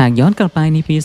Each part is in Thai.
หากย้อนกลับไปในปี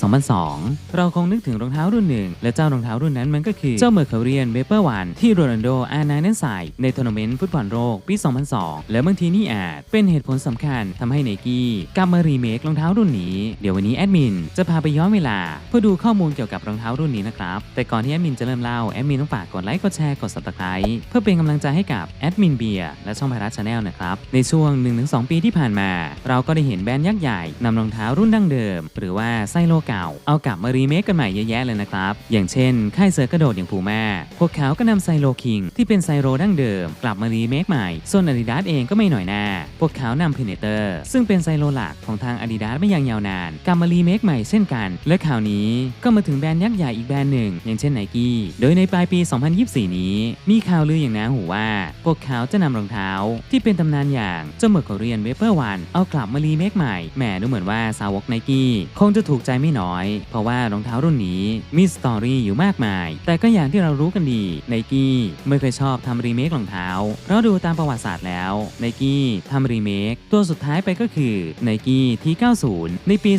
2002 เราคงนึกถึงรองเท้ารุ่นหนึ่ง และเจ้ารองเท้ารุ่นนั้นมันก็คือเจ้าเมอร์เคาเรียนเวเปอร์วันที่โรนัลโดอาร์ไนนั้นใส่ในทัวร์นาเมนต์ฟุตบอลโลกปี 2002 และบางทีนี่อาจเป็นเหตุผลสำคัญทำให้ไนกี้กลับมารีเมครองเท้ารุ่นนี้ เดี๋ยววันนี้แอดมินจะพาไปย้อนเวลา เพื่อดูข้อมูลเกี่ยวกับรองเท้ารุ่นนี้นะครับ แต่ก่อนที่แอดมินจะเริ่มเล่าแอดมินต้องฝากกดไลค์กดแชร์กด subscribe เพื่อเป็นกำลังใจให้กับแอดมินเบียร์และช่องพาราชาแนลนะครับในช่วง 1-2 ปีที่ผ่านมา เราก็ได้เห็นแบรนด์ยักษ์ใหญ่นำรองเท้ารุ่นดั้งเดิมหรือว่าไซโลเก่า เอากลับมารีเมคกันใหม่เยอะแยะเลยนะครับ อย่างเช่น ค่ายเสือกระโดดอย่างพูแม่ พวกเขาก็นำไซโลคิง ที่เป็นไซโรดั้งเดิม กลับมารีเมคใหม่ ส่วน Adidas เองก็ไม่หน่อยหน้า พวกเขานำ Predator ซึ่งเป็นไซโลหลักของทาง Adidas มาอย่างยาวนาน กลับมารีเมคใหม่เช่นกัน และข่าวนี้ก็มาถึงแบรนด์ยักษ์ใหญ่อีกแบรนด์หนึ่ง อย่างเช่น Nike โดยในปลายปี 2024 นี้ มีข่าวลืออย่างน่าหูว่า พวกเขาจะนำรองเท้า ที่เป็นตำนานอย่างเจ้าเมอร์คเรียนเวเปอร์วันเอากลับมารีเมคใหม่แหมดูเหมือนว่าสาวกไนกี้คงจะถูกใจไม่น้อย เพราะว่ารองเท้ารุ่นนี้มีสตอรี่อยู่มากมาย แต่ก็อย่างที่เรารู้กันดีไนกี้ไม่เคยชอบทำรีเมครองเท้าเพราะดูตามประวัติศาสตร์แล้วไนกี้ทำรีเมคตัวสุดท้ายไปก็คือไนกี้ที90 ในปี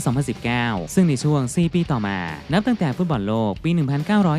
2019 ซึ่งในช่วง 4 ปีต่อมา นับตั้งแต่ฟุตบอลโลกปี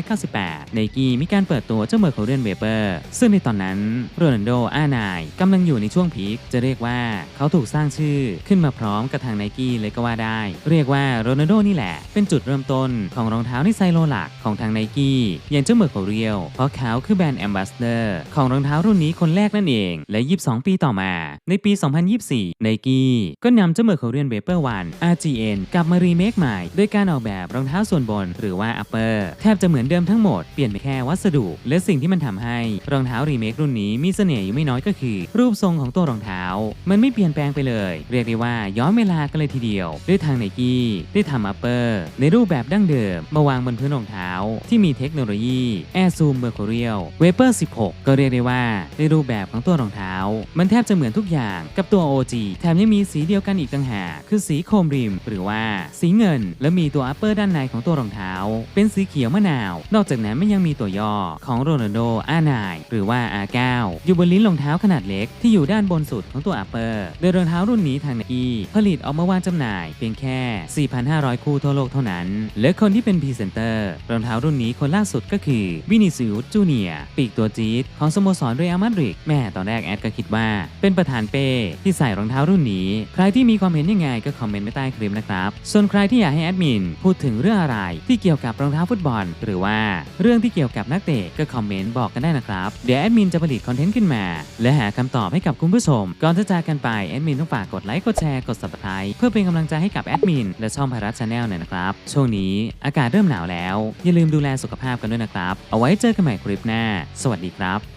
1998 ไนกี้มีการเปิดตัวเจ้าเมอร์คเรียนเวเปอร์ซึ่งในตอนนั้นโรนัลโดอานายกำลังอยู่ในช่วงพีคจะเรียกว่าเขาถูกสร้างชื่อขึ้นมาพร้อมกับทางไนกี้เลยก็ว่าได้ เรียกว่าโรนัลโดนี่แหละ เป็นจุดเริ่มต้นของรองเท้าในไซโลหลักของทางไนกี้อย่างเจ้าเมอร์คเรียลเพราะเขาคือแบรนด์แอมบาสเดอร์ของรองเท้ารุ่นนี้คนแรกนั่นเอง และ 22 ปีต่อมา ในปี 2024 ไนกี้ก็นำเจ้าเมอร์คเรียนเวเปอร์วัน RGN กลับมารีเมคใหม่ด้วยการออกแบบรองเท้าส่วนบนหรือว่า upper แทบจะเหมือนเดิมทั้งหมดเปลี่ยนไปแค่วัสดุ และสิ่งที่มันทำให้รองเท้ารีเมครุ่นนี้มีเสน่ห์อยู่ไม่น้อยก็คือ รูปทรงของตัวรองเท้า มันไม่เปลี่ยนแปลงไปเลย เรียกได้ว่าย้อนเวลากันเลยทีเดียว ด้วยทางไนกี้ได้ทำ upper ในรูปแบบดั้งเดิมมาวางบนพื้นรองเท้า ที่มีเทคโนโลยี Air Zoom Mercurial Vapor 16 ก็เรียกได้ว่าในรูปแบบของตัวรองเท้า มันแทบจะเหมือนทุกอย่างกับตัว OG แถมยังมีสีเดียวกันอีกต่างหากคือสีโครมริม หรือว่าสีเงิน และมีตัว upper ด้านในของตัวรองเท้า เป็นสีเขียวมะนาว นอกจากนั้นมันยังมีตัวย่อของโรนัลโดอาร์ไนหรือว่า R9 อยู่บนลิ้นรองเท้าขนาดเล็กที่อยู่ด้านบนสุดของตัว upper โดยรองเท้ารุ่นนี้ทางไนกี้ผลิตออกมาวางจำหน่ายเพียงแค่4,500 คู่ทั่วโลกเท่านั้น และคนที่เป็นพรีเซนเตอร์รองเท้ารุ่นนี้คนล่าสุดก็คือวินิซิอุสจูเนียปีกตัวจี๊ดของสโมสรเรอัลมาดริดแม่ตอนแรกแอดก็คิดว่า เป็นประธานเป้ที่ใส่รองเท้ารุ่นนี้ ใครที่มีความเห็นยังไงก็คอมเมนต์ไว้ใต้คลิปนะครับ ส่วนใครที่อยากให้แอดมินพูดถึงเรื่องอะไรที่เกี่ยวกับรองเท้าฟุตบอล หรือว่าเรื่องที่เกี่ยวกับนักเตะก็คอมเมนต์บอกกันได้นะครับ เดี๋ยวแอดมินจะผลิตคอนเทนต์ขึ้นมา และหาคำตอบให้กับคุณผู้ชม ก่อนจะจากกันไปแอดมินต้องฝากกดไลค์กดแชร์กด subscribe เพื่อเป็นกำลังใจให้กับแอดมินและช่องพารัสชาแนลหน่อยนะครับ ช่วงนี้อากาศเริ่มหนาวแล้ว อย่าลืมดูแลสุขภาพกันด้วยนะครับ เอาไว้เจอกันใหม่คลิปหน้า สวัสดีครับ